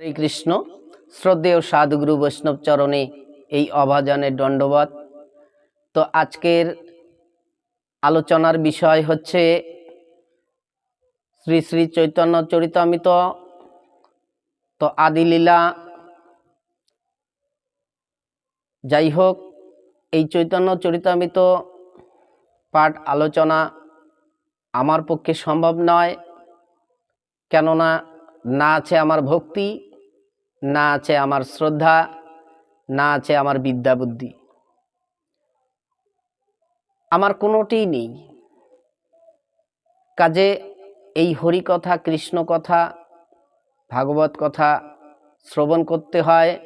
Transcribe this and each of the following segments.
হরে কৃষ্ণ শ্রদ্ধেয় সাধুগুরু বৈষ্ণব চরণে এই অভাজনের দণ্ডবত তো আজকের আলোচনার বিষয় হচ্ছে শ্রী শ্রী চৈতন্য চরিতামিত। তো আদিলীলা, যাই হোক, এই চৈতন্য চরিতামিত পাঠ আলোচনা আমার পক্ষে সম্ভব নয়। কেননা না আছে আমার ভক্তি। না আছে আমার শ্রদ্ধা, না আছে আমার বিদ্যা বুদ্ধি আমার কোনোটিই নেই। কাজে এই হরি কথা কৃষ্ণ কথা ভাগবত কথা শ্রবণ করতে হয়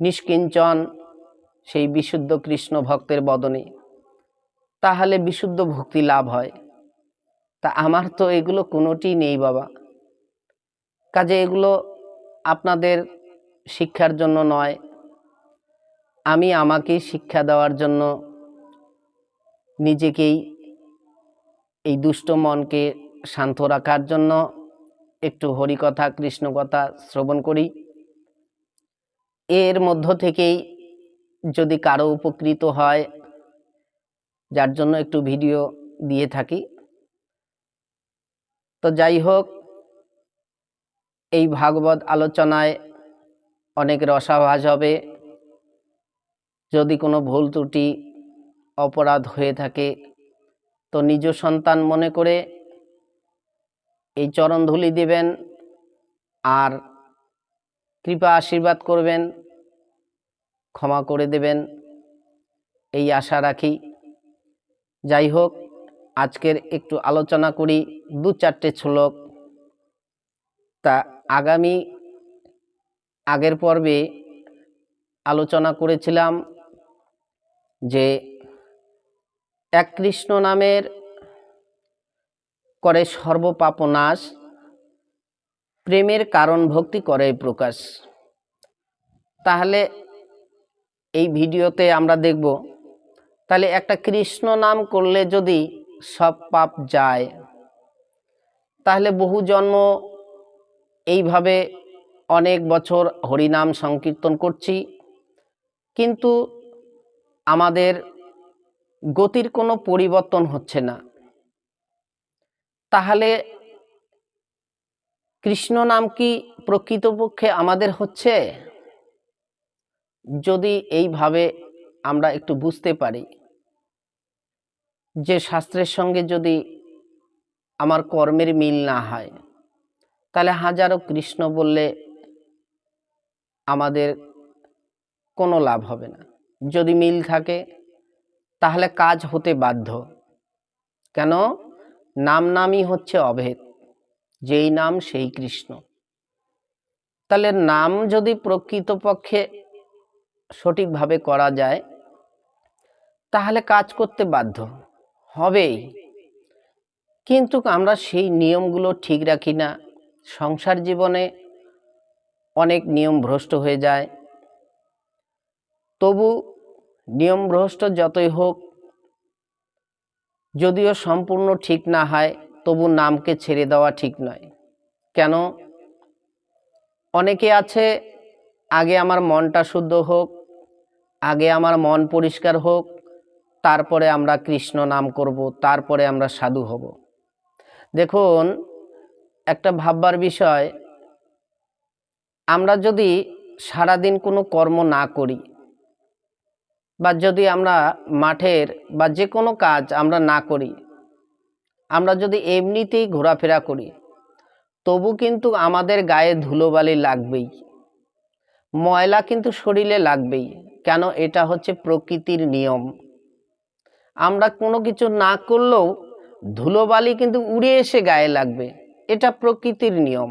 নিষ্কিঞ্চন সেই বিশুদ্ধ কৃষ্ণ ভক্তের বদনে। তাহলে বিশুদ্ধ ভক্তি লাভ হয়। তা আমার তো এগুলো কোনোটি নেই বাবা। কাজে এগুলো আপনাদের শিক্ষার জন্য নয়, আমি আমাকেই শিক্ষা দেওয়ার জন্য নিজেকেই এই দুষ্ট মনকে শান্ত রাখার জন্য একটু হরিকথা কৃষ্ণ কথা শ্রবণ করি। এর মধ্য থেকেই যদি কারও উপকৃত হয়, যার জন্য একটু ভিডিও দিয়ে থাকি। তো যাই হোক এই ভাগবত আলোচনায় অনেক রসাভাস হবে। যদি কোনো ভুল ত্রুটি, অপরাধ হয়ে থাকে, তো নিজ সন্তান মনে করে এই চরণধুলি দেবেন আর কৃপা আশীর্বাদ করবেন, ক্ষমা করে দেবেন। এই আশা রাখি। যাই হোক, আজকের একটু আলোচনা করি। দু চারটে শ্লোক তা আগামী আগের পর্বে আলোচনা করেছিলাম যে এক কৃষ্ণ নামের করে সর্বপাপনাশ, প্রেমের কারণ ভক্তি করে প্রকাশ। তাহলে এই ভিডিওতে আমরা দেখব, তাহলে একটা কৃষ্ণ নাম করলে যদি সব পাপ যায়, তাহলে বহু জন্ম এইভাবে অনেক বছর হরিনাম সংকীর্তন করছি। কিন্তু আমাদের গতির কোনো পরিবর্তন হচ্ছে না। তাহলে কৃষ্ণ নাম কি প্রকৃতপক্ষে আমাদের হচ্ছে? যদি এইভাবে আমরা একটু বুঝতে পারি, যে শাস্ত্রের সঙ্গে যদি আমার কর্মের মিল না হয় তাহলে হাজারো কৃষ্ণ বললে আমাদের কোনো লাভ হবে না। যদি মিল থাকে, তাহলে কাজ হতে বাধ্য। কেন? নাম নামই হচ্ছে অভেদ। যেই নাম, সেই কৃষ্ণ। তাহলে নাম যদি প্রকৃতপক্ষে সঠিকভাবে করা যায়, তাহলে কাজ করতে বাধ্য। হবেই। কিন্তু আমরা সেই নিয়মগুলো ঠিক রাখি না। সংসার জীবনে অনেক নিয়ম ভ্রষ্ট হয়ে যায়। তবু নিয়ম ভ্রষ্ট যতই হোক, যদিও সম্পূর্ণ ঠিক না হয়, তবু নামকে ছেড়ে দেওয়া ঠিক নয়। কেন? অনেকে আছে, আগে আমার মনটা শুদ্ধ হোক, আগে আমার মন পরিষ্কার হোক, তারপরে আমরা কৃষ্ণ নাম করব, তারপরে আমরা সাধু হব। দেখুন একটা ভাববার বিষয়, আমরা যদি সারাদিন কোনো কর্ম না করি বা যদি আমরা মাঠের বা যে কোনো কাজ আমরা না করি, আমরা যদি এমনিতেই ঘোরাফেরা করি, তবু কিন্তু আমাদের গায়ে ধুলোবালি লাগবেই। ময়লা কিন্তু শরীরে লাগবেই, কেন এটা হচ্ছে প্রকৃতির নিয়ম। আমরা কোনো কিছু না করলেও ধুলোবালি কিন্তু উড়ে এসে গায়ে লাগবে। এটা প্রকৃতির নিয়ম।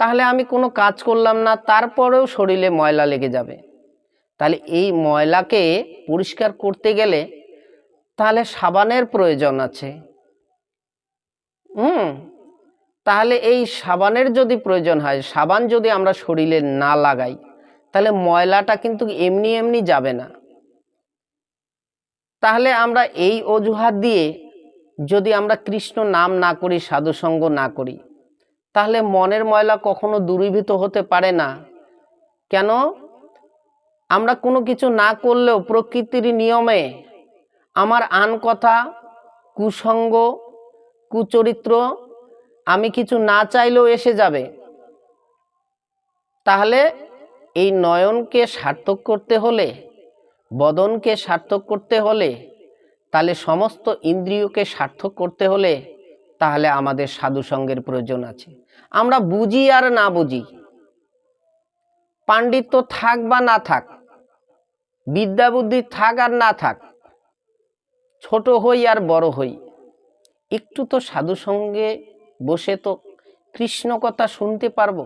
তাহলে আমি কোনো কাজ করলাম না, তারপরেও শরীরে ময়লা লেগে যাবে। তাহলে এই ময়লাকে পরিষ্কার করতে গেলে তাহলে সাবানের প্রয়োজন আছে। হুম, তাহলে এই সাবানের যদি প্রয়োজন হয়, সাবান যদি আমরা শরীরে না লাগাই, তাহলে ময়লাটা কিন্তু এমনি এমনি যাবে না। তাহলে আমরা এই অজুহাত দিয়ে যদি আমরা কৃষ্ণ নাম না করি, সাধুসঙ্গ না করি, তাহলে মনের ময়লা কখনো দূরীভূত হতে পারে না। কেন? আমরা কোনো কিছু না করলেও প্রকৃতির নিয়মে আমার আন কথা, কুসঙ্গ, কুচরিত্র আমি কিছু না চাইলেও এসে যাবে। তাহলে এই নয়নকে সার্থক করতে হলে, বদনকে সার্থক করতে হলে তাহলে সমস্ত ইন্দ্রিয়কে সার্থক করতে হলে তাহলে আমাদের সাধু সঙ্গের প্রয়োজন আছে। আমরা বুঝি আর না বুঝি। পাণ্ডিত্য থাক বা না থাক বিদ্যা বুদ্ধি থাক আর না থাক, ছোট হই আর বড় হই, একটু তো সাধু সঙ্গে বসে তো কৃষ্ণ কথা শুনতে পারব,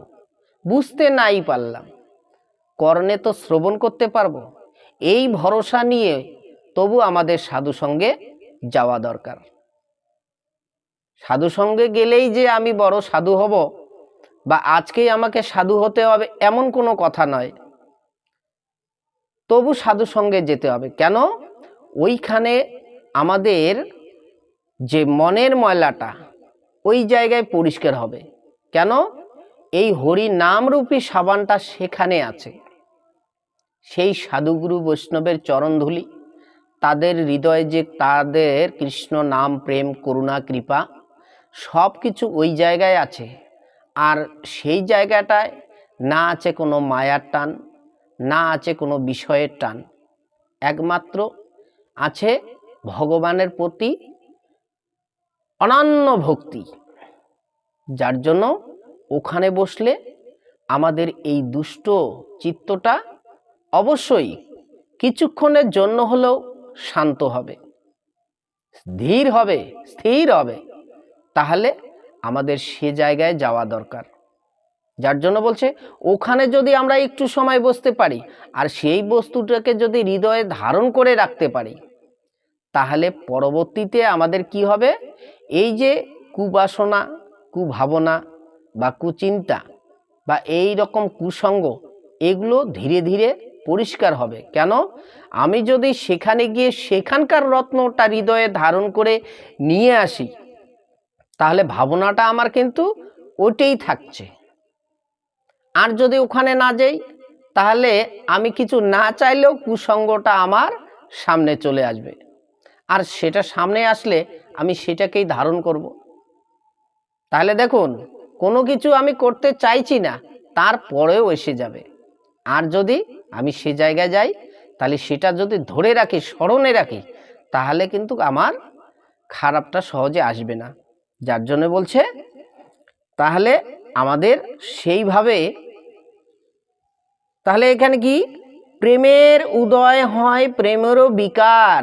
বুঝতে নাই পারলাম, কর্ণে তো শ্রবণ করতে পারব, এই ভরসা নিয়ে তবু আমাদের সাধু সঙ্গে যাওয়া দরকার। সাধু সঙ্গে গেলেই যে আমি বড় সাধু হব বা আজকেই আমাকে সাধু হতে হবে এমন কোনো কথা নয়। তবু সাধু সঙ্গে যেতে হবে। কেন? ওইখানে আমাদের যে মনের ময়লাটা ওই জায়গায় পরিষ্কার হবে। কেন? এই হরি নামরূপী সাবানটা সেখানে আছে। সেই সাধুগুরু বৈষ্ণবের চরণধুলি তাদের হৃদয়ে যে তাদের কৃষ্ণ নাম, প্রেম, করুণা, কৃপা সব কিছু ওই জায়গায় আছে। আর সেই জায়গাটায় না আছে কোনো মায়ার টান, না আছে কোনো বিষয়ের টান। একমাত্র আছে ভগবানের প্রতি অনন্য ভক্তি। যার জন্য ওখানে বসলে আমাদের এই দুষ্ট চিত্তটা অবশ্যই কিছুক্ষণের জন্য হলেও শান্ত হবে ধীর হবে, স্থির হবে। তাহলে আমাদের সে জায়গায় যাওয়া দরকার। যার জন্য বলছে, ওখানে যদি আমরা একটু সময় বসতে পারি আর সেই বস্তুটাকে যদি হৃদয়ে ধারণ করে রাখতে পারি, তাহলে পরবর্তীতে আমাদের কি হবে? এই যে কুবাসনা, কুভাবনা বা কুচিন্তা বা এই রকম কুসঙ্গ এগুলো ধীরে ধীরে পরিষ্কার হবে। কেন? আমি যদি সেখানে গিয়ে সেখানকার রত্নটা হৃদয়ে ধারণ করে নিয়ে আসি, তাহলে ভাবনাটা আমার কিন্তু ওইটাই থাকছে। আর যদি ওখানে না যাই, তাহলে আমি কিছু না চাইলেও কুসঙ্গটা আমার সামনে চলে আসবে। আর সেটা সামনে আসলে আমি সেটাকেই ধারণ করব। তাহলে দেখুন, কোনো কিছু আমি করতে চাইছি না, তারপরেও এসে যাবে। আর যদি আমি সে জায়গায় যাই, তাহলে সেটা যদি ধরে রাখি, স্মরণে রাখি, তাহলে কিন্তু আমার খারাপটা সহজে আসবে না। যার জন্য বলছে, তাহলে আমাদের সেইভাবে, তাহলে এখানে কি? প্রেমের উদয় হয়, প্রেমেরও বিকার।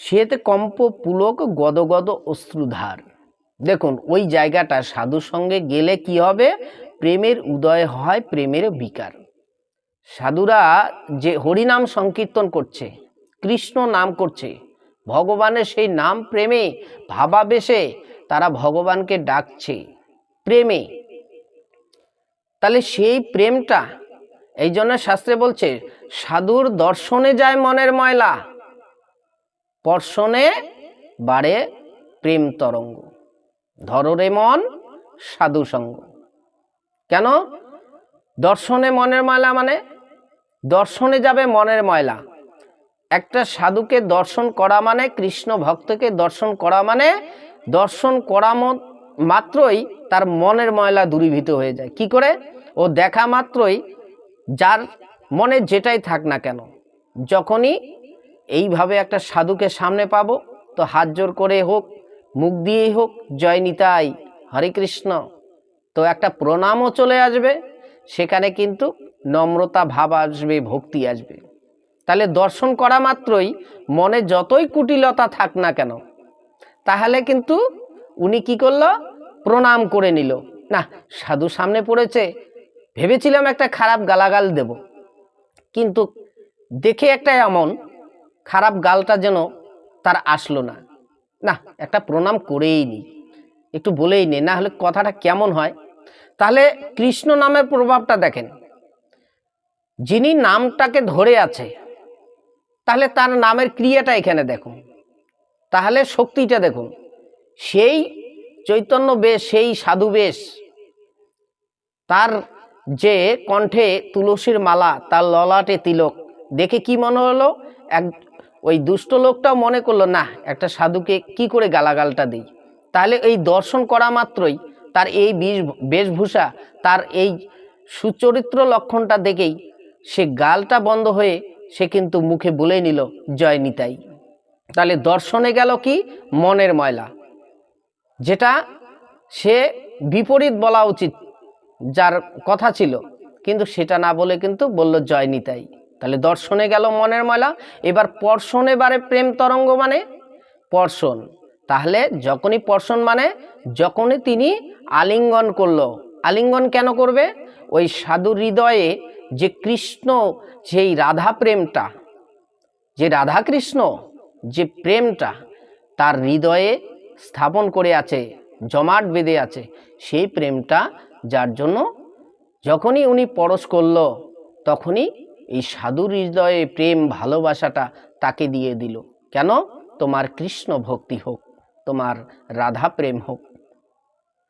শ্বেত কম্প পুলক গদগদ অশ্রুধার। দেখুন, ওই জায়গাটা সাধুর সঙ্গে গেলে কি হবে? প্রেমের উদয় হয় প্রেমের বিকার। সাধুরা যে হরিনাম সংকীর্তন করছে, কৃষ্ণ নাম করছে, ভগবানের সেই নাম প্রেমে ভাবাবেশে তারা ভগবানকে ডাকছে, প্রেমে। তাহলে সেই প্রেমটা, এই জন্য শাস্ত্রে বলছে, সাধুর দর্শনে যায় মনের ময়লা, পর্শনে বাড়ে প্রেম তরঙ্গ। ধররে মন সাধু সঙ্গ কেন? দর্শনে মনের ময়লা মানে? দর্শনে যাবে মনের ময়লা। একটা সাধুকে দর্শন করা মানে কৃষ্ণ ভক্তকে দর্শন করা মানে দর্শন করা মাত্রই তার মনের ময়লা দূরীভূত হয়ে যায়। কি করে? ও দেখা মাত্রই যার মনে যেটাই থাক না কেন, যখনই এইভাবে একটা সাধুকে সামনে পাবো, তো হাত জোর করে হোক, মুখ দিয়েই হোক, জয় নিতাই, হরে কৃষ্ণ। তো একটা প্রণামও চলে আসবে, সেখানে কিন্তু নম্রতা ভাব আসবে, ভক্তি আসবে। তাহলে দর্শন করা মাত্রই মনে যতই কুটিলতা থাক না কেন, তাহলে কিন্তু উনি কি করল? প্রণাম করে নিল। না, সাধু সামনে পড়েছে, ভেবেছিলাম একটা খারাপ গালাগাল দেব। কিন্তু দেখে একটা এমন খারাপ গালটা যেন তার আসলো না। না, একটা প্রণাম করেই নি একটু বলেই নে, না হলে কথাটা কেমন হয়? তাহলে কৃষ্ণ নামের প্রভাবটা দেখেন। যিনি নামটাকে ধরে আছে, তাহলে তার নামের ক্রিয়াটা এখানে দেখুন। তাহলে শক্তিটা দেখুন। সেই চৈতন্য বেশ, সেই সাধু বেশ, তার যে কণ্ঠে তুলসীর মালা, তার ললাটে তিলক, দেখে কি মনে হলো? এক, ওই দুষ্ট লোকটাও মনে করল না একটা সাধুকে কি করে গালাগালটা দিই? তাহলে এই দর্শন করা মাত্রই তার এই বেশভূষা, তার এই সুচরিত্র লক্ষণটা দেখেই সে গালটা বন্ধ হয়ে সে কিন্তু মুখে বলে নিল, জয় নিতাই। তাহলে দর্শনে গেল কি? মনের ময়লা। যেটা সে বিপরীত বলা উচিত, যার কথা ছিল, কিন্তু সেটা না বলে কিন্তু বলল, জয় নিতাই। তাহলে দর্শনে গেল মনের ময়লা। এবার পর্ষণে বারে প্রেম তরঙ্গ মানে? পর্ষণ। তাহলে যখনই পর্ষণ মানে যখনই তিনি আলিঙ্গন করল। আলিঙ্গন কেন করবে? ওই সাধু হৃদয়ে যে কৃষ্ণ সেই রাধা প্রেমটা যে রাধা কৃষ্ণ যে প্রেমটা তার হৃদয়ে স্থাপন করে আছে, জমাট বেঁধে আছে, সেই প্রেমটা যার জন্য যখনই উনি পরশ করল, তখনই এই সাধুর হৃদয়ে প্রেম ভালোবাসাটা তাকে দিয়ে দিল। কেন? তোমার কৃষ্ণ ভক্তি হোক, তোমার রাধা প্রেম হোক।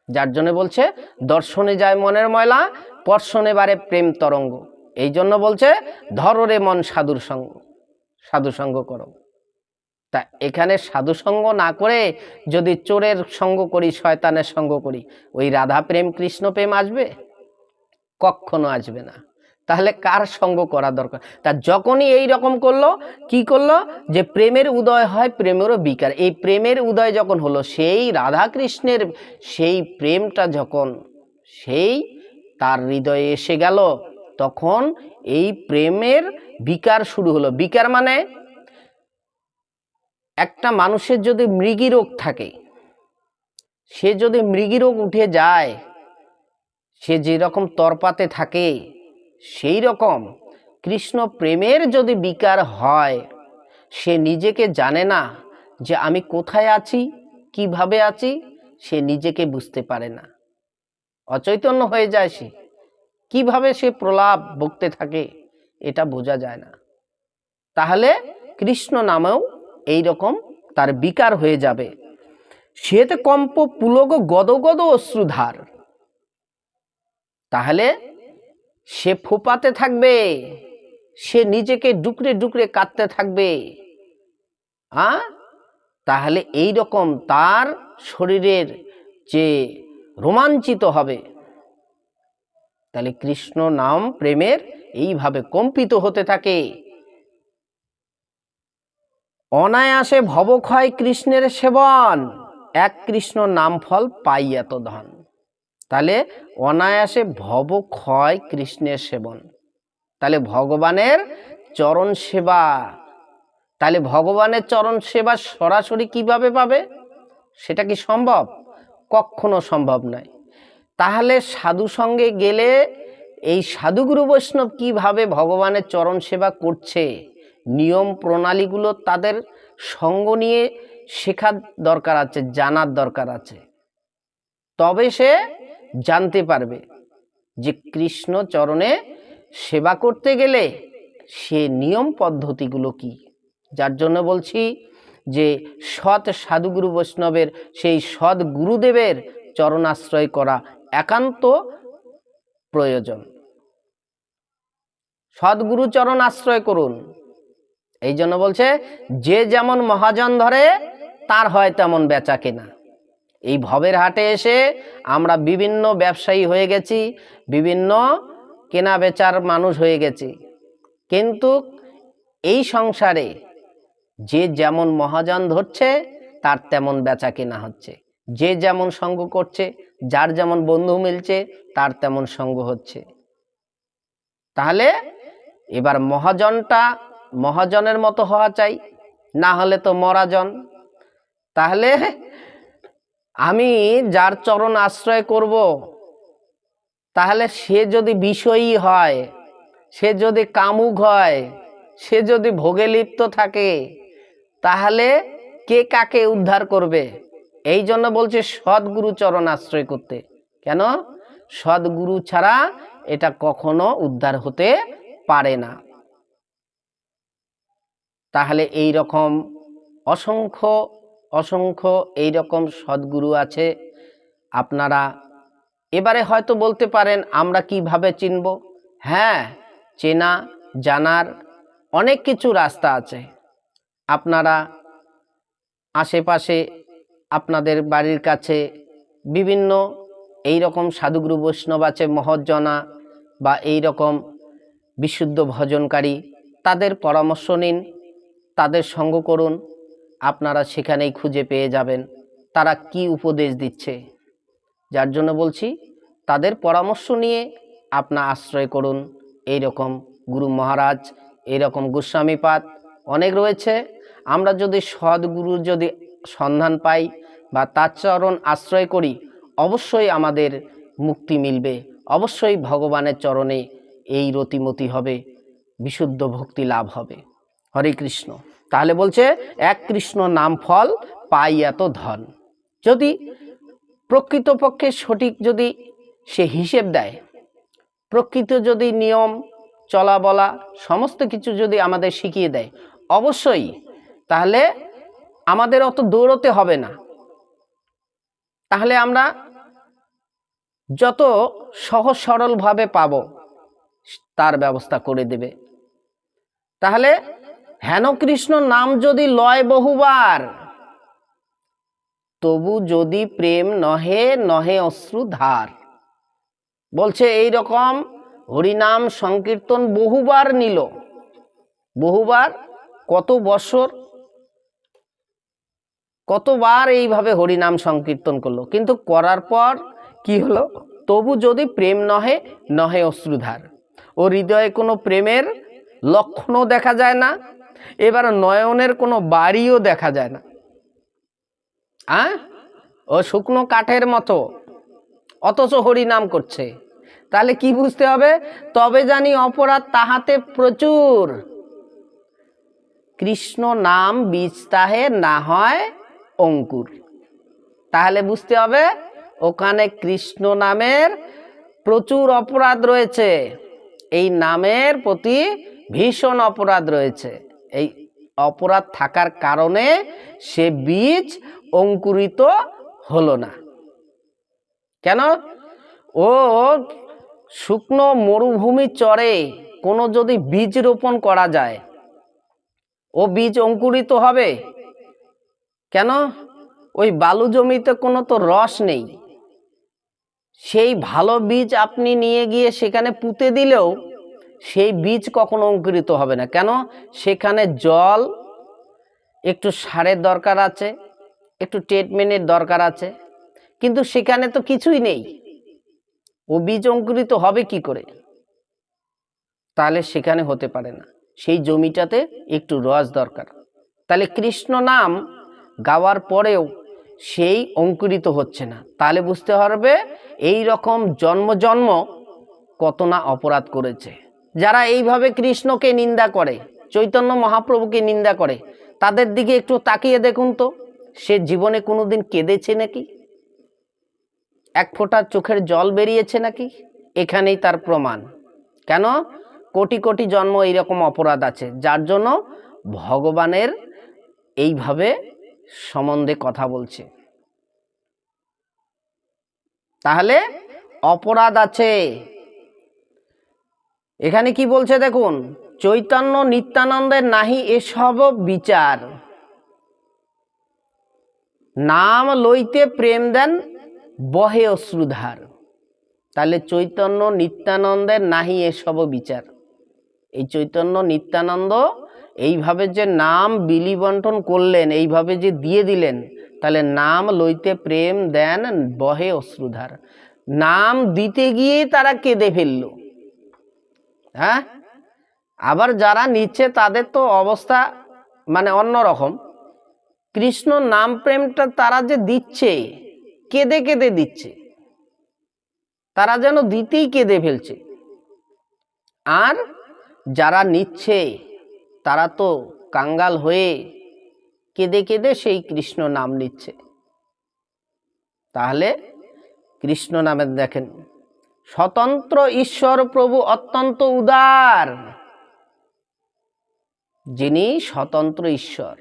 যার জন্য বলছে, দর্শনে যায় মনের ময়লা, পর্শনে বারে প্রেম তরঙ্গ। এই জন্য বলছে ধররে মন সাধুর সঙ্গ, সাধু সঙ্গ করো। তা এখানে সাধুসঙ্গ না করে যদি চোরের সঙ্গ করি, শয়তানের সঙ্গ করি, ওই রাধা প্রেম কৃষ্ণ প্রেম আসবে? কখনো আসবে না। তাহলে কার সঙ্গ করা দরকার? তা যখনই এই রকম করল, কি করল? যে প্রেমের উদয় হয়, প্রেমেরও বিকার। এই প্রেমের উদয় যখন হলো, সেই রাধা কৃষ্ণের সেই প্রেমটা যখন, সেই তার হৃদয়ে এসে গেল, তখন এই প্রেমের বিকার শুরু হলো। বিকার মানে একটা মানুষের যদি মৃগী রোগ থাকে, সে যদি মৃগী রোগ উঠে যায়, সে যেরকম তরপাতে থাকে সেই রকম কৃষ্ণ প্রেমের যদি বিকার হয়, সে নিজেকে জানে না যে আমি কোথায় আছি, কীভাবে আছি, সে নিজেকে বুঝতে পারে না। অচৈতন্য হয়ে যায় সে। কীভাবে সে প্রলাপ বকতে থাকে, এটা বোঝা যায় না। তাহলে কৃষ্ণ নামেও এই রকম তার বিকার হয়ে যাবে। শ্বেত কম্প পুলক গদ গদ অশ্রুধার। তাহলে সে ফোপাতে থাকবে, সে নিজেকে ডুকরে ডুকরে কাঁদতে থাকবে। আ? তাহলে এই রকম তার শরীরের যে রোমাঞ্চিত হবে, তাহলে কৃষ্ণ নাম প্রেমের এইভাবে কম্পিত হতে থাকে। অনায়াসে ভবক্ষয় কৃষ্ণের সেবন, এক কৃষ্ণ নাম ফল পাই এত ধন তাহলে অনায়াসে ভব ক্ষয় কৃষ্ণের সেবন। তাহলে ভগবানের চরণ সেবা। তাহলে ভগবানের চরণ সেবা সরাসরি কীভাবে পাবে? সেটা কি সম্ভব? কখনো সম্ভব নয়। তাহলে সাধু সঙ্গে গেলে এই সাধুগুরু বৈষ্ণব কীভাবে ভগবানের চরণ সেবা করছে? নিয়ম প্রণালীগুলো তাদের সঙ্গ নিয়ে শেখার দরকার আছে, জানার দরকার আছে। তবে সে জানতে পারবে যে কৃষ্ণ চরণে সেবা করতে গেলে সে নিয়ম পদ্ধতিগুলো কি? যার জন্য বলছি যে সৎ সাধুগুরু বৈষ্ণবের সেই সৎ গুরুদেবের চরণাশ্রয় করা একান্ত প্রয়োজন। সদ্গুরু চরণ আশ্রয় করুন। এই জন্য বলছে, যে যেমন মহাজন ধরে, তার হয় তেমন বেচা কেনা। এই ভবের হাটে এসে আমরা বিভিন্ন ব্যবসায়ী হয়ে গেছি, বিভিন্ন কেনা বেচার মানুষ হয়ে গেছি। কিন্তু এই সংসারে যে যেমন মহাজন ধরছে, তার তেমন বেচা কেনা হচ্ছে। যে যেমন সঙ্গ করছে, যার যেমন বন্ধু মিলছে, তার তেমন সঙ্গ হচ্ছে। তাহলে এবার মহাজনটা মহাজনের মতো হওয়া চাই, না হলে তো মরাজন। তাহলে আমি যার চরণ আশ্রয় করব, তাহলে সে যদি বিষয়ী হয়, সে যদি কামুক হয়, সে যদি ভোগে লিপ্ত থাকে, তাহলে কে কাকে উদ্ধার করবে? এই জন্য বলছে সদ্গুরু চরণ আশ্রয় করতে। কেন? সদ্গুরু ছাড়া এটা কখনো উদ্ধার হতে পারে না। তাহলে এই রকম অসংখ্য অসংখ্য এই রকম সদ্গুরু আছে, আপনারা এবারে হয়তো বলতে পারেন, আমরা কীভাবে চিনব? হ্যাঁ চেনা, জানার অনেক কিছু রাস্তা আছে। আপনারা আশেপাশে, আপনাদের বাড়ির কাছে বিভিন্ন এই রকম সাধুগুরু বৈষ্ণব আছে, মহজ্জনা বা এই রকম বিশুদ্ধ ভজনকারী, তাদের পরামর্শ নিন, তাদের সঙ্গ করুন। আপনারা সেখানেই খুঁজে পেয়ে যাবেন। তারা কি উপদেশ দিচ্ছে? যার জন্য বলছি, তাদের পরামর্শ নিয়ে আপনা আশ্রয় করুন। এই রকম গুরু মহারাজ এই রকম গোস্বামীপাদ অনেক রয়েছে। আমরা যদি সদ্গুরুর যদি সন্ধান পাই বা তার চরণ আশ্রয় করি, অবশ্যই আমাদের মুক্তি মিলবে। অবশ্যই ভগবানের চরণে এই রতিমতি হবে। বিশুদ্ধ ভক্তি লাভ হবে। হরে কৃষ্ণ। তাহলে বলছে, এক কৃষ্ণ নাম ফল, পাই এত ধন। যদি প্রকৃতপক্ষে সঠিক যদি সে হিসেব দেয়, প্রকৃত যদি নিয়ম, চলা বলা, সমস্ত কিছু যদি আমাদের শিখিয়ে দেয়, অবশ্যই তাহলে আমাদের অত দৌড়তে হবে না। তাহলে আমরা যত সহজ সরলভাবে পাব, তার ব্যবস্থা করে দেবে। তাহলে হেন কৃষ্ণ নাম যদি লয় বহুবার, তবু যদি প্রেম নহে নহে অশ্রু ধার বলছে এই রকম হরিনাম সংকীর্তন বহুবার নিল। বহুবার, কত বছর, কতবার এইভাবে হরিনাম সংকীর্তন করল। কিন্তু করার পর কি হলো? তবু যদি প্রেম নহে নহে অশ্রুধার। ও হৃদয়ে কোনো প্রেমের লক্ষণও দেখা যায় না এবার নয়নের কোনো বাড়িও দেখা যায় না। আ ও শুকনো কাঠের মতো। অথচ হরিনাম করছে। তাহলে কি বুঝতে হবে? তবে জানি অপরাধ তাহাতে প্রচুর। কৃষ্ণ নাম বীজ তাহে, না হয় অঙ্কুর। তাহলে বুঝতে হবে, ওখানে কৃষ্ণ নামের প্রচুর অপরাধ রয়েছে। এই নামের প্রতি ভীষণ অপরাধ রয়েছে। এই অপরাধ থাকার কারণে সে বীজ অঙ্কুরিত হলো না। কেন? ও শুকনো মরুভূমি চরে কোনো যদি বীজ রোপণ করা যায়, ও বীজ অঙ্কুরিত হবে? কেন? ওই বালু জমিতে কোনো তো রস নেই। সেই ভালো বীজ আপনি নিয়ে গিয়ে সেখানে পুঁতে দিলেও সেই বীজ কখনো অঙ্কুরিত হবে না। কেন? সেখানে জল, একটু সারের দরকার আছে, একটু ট্রিটমেন্টের দরকার আছে, কিন্তু সেখানে তো কিছুই নেই। ও বীজ অঙ্কুরিত হবে কি করে? তাহলে সেখানে হতে পারে না। সেই জমিটাতে একটু রস দরকার। তাহলে কৃষ্ণ নাম গাওয়ার পরেও সেই অঙ্কুরিত হচ্ছে না। তাহলে বুঝতে হবে এই রকম জন্ম জন্ম কত না অপরাধ করেছে। যারা এইভাবে কৃষ্ণকে নিন্দা করে, চৈতন্য মহাপ্রভুকে নিন্দা করে, তাদের দিকে একটু তাকিয়ে দেখুন তো, সে জীবনে কোনোদিন কেঁদেছে নাকি? এক ফোঁটা চোখের জল বেরিয়েছে নাকি? এখানেই তার প্রমাণ। কেন? কোটি কোটি জন্ম এইরকম অপরাধ আছে, যার জন্য ভগবানের এইভাবে সম্বন্ধে কথা বলছে। তাহলে অপরাধ আছে। এখানে কি বলছে দেখুন, চৈতন্য নিত্যানন্দের নাহি এসব বিচার। নাম লইতে প্রেম দেন, বহে অশ্রুধার। তাহলে চৈতন্য নিত্যানন্দের নাহি এসব বিচার। এই চৈতন্য নিত্যানন্দ এইভাবে যে নাম বিলি বন্টন করলেন, এইভাবে যে দিয়ে দিলেন, তাহলে নাম লইতে প্রেম দেন, বহে অশ্রুধার। নাম দিতে গিয়ে তারা কেঁদে ফেলল। হ্যাঁ? আবার যারা নিচ্ছে তাদের তো অবস্থা মানে অন্য রকম কৃষ্ণ নাম প্রেমটা তারা যে দিচ্ছে, কেঁদে কেঁদে দিচ্ছে। তারা যেন দিতেই কেঁদে ফেলছে। আর যারা নিচ্ছে, তারা তো কাঙ্গাল হয়ে কেঁদে কেঁদে সেই কৃষ্ণ নাম নিচ্ছে। তাহলে কৃষ্ণ নামের দেখেন স্বতন্ত্র ঈশ্বর প্রভু অত্যন্ত উদার। যিনি স্বতন্ত্র ঈশ্বর,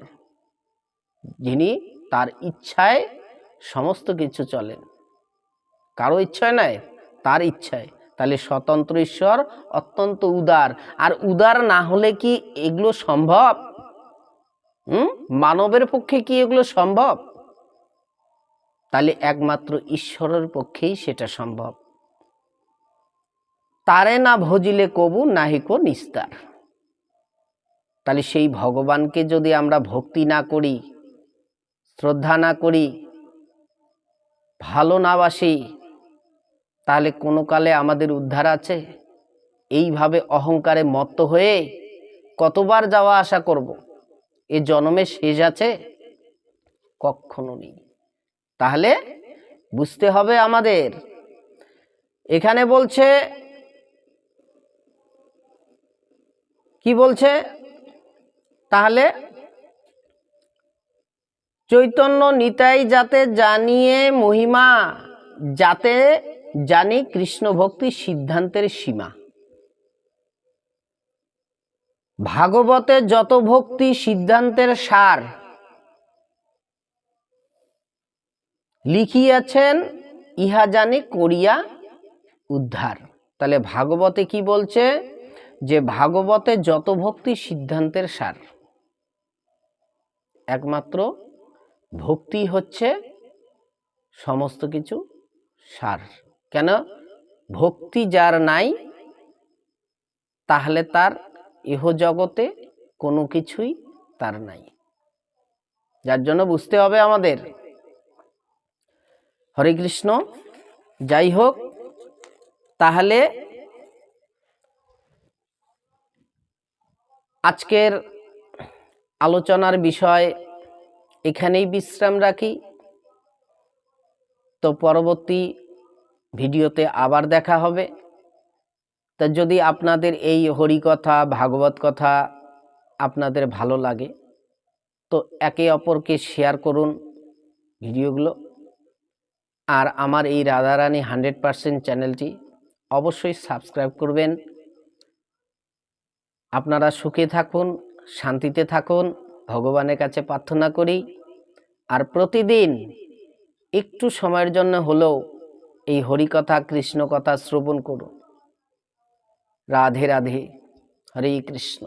যিনি তার ইচ্ছায় সমস্ত কিছু চলেন। কারও ইচ্ছায় নাই, তার ইচ্ছায়। তাহলে স্বতন্ত্র ঈশ্বর অত্যন্ত উদার। আর উদার না হলে কি এগুলো সম্ভব? হুম? মানবের পক্ষে কি এগুলো সম্ভব? তাহলে একমাত্র ঈশ্বরের পক্ষেই সেটা সম্ভব। তারে না ভজিলে কবু নাহিকো নিস্তার। তাহলে সেই ভগবানকে যদি আমরা ভক্তি না করি, শ্রদ্ধা না করি, ভালো না বাসি, তাহলে কোনো কালে আমাদের উদ্ধার আছে? এইভাবে অহংকারে মত্ত হয়ে কতবার যাওয়া আসা করব। এ জন্মে শেষ আছে? কখনো নেই। তাহলে বুঝতে হবে আমাদের। এখানে বলছে কি বলছে? তাহলে, চৈতন্য নিতাই যাতে জানিয়ে মহিমা, যাতে জানি কৃষ্ণ ভক্তি সিদ্ধান্তের সীমা। ভাগবতে যত ভক্তি সিদ্ধান্তের সার, লিখিয়াছেন, ইহা জানি করিয়া উদ্ধার। তাহলে ভাগবতে কি বলছে? যে ভাগবতে যত ভক্তি সিদ্ধান্তের সার। একমাত্র ভক্তি হচ্ছে সমস্ত কিছু সার। কেন? ভক্তি যার নাই, তাহলে তার ইহ জগতে কোনো কিছুই তার নাই। যার জন্য বুঝতে হবে আমাদের। হরে কৃষ্ণ, যাই হোক, তাহলে আজকের আলোচনার বিষয়, এখানেই বিশ্রাম রাখি। তো পরবর্তী ভিডিওতে আবার দেখা হবে। তা যদি আপনাদের এই হরিকথা, ভাগবত কথা আপনাদের ভালো লাগে, তো একে অপরকে শেয়ার করুন ভিডিওগুলো। আর আমার এই রাধারানী হান্ড্রেড পারসেন্ট চ্যানেলটি অবশ্যই সাবস্ক্রাইব করবেন। আপনারা সুখে থাকুন, শান্তিতে থাকুন, ভগবানের কাছে প্রার্থনা করি। আর প্রতিদিন একটু সময়ের জন্য হলেও এই হরিকথা কৃষ্ণ কথা শ্রবণ করুন। রাধে রাধে, হরে কৃষ্ণ।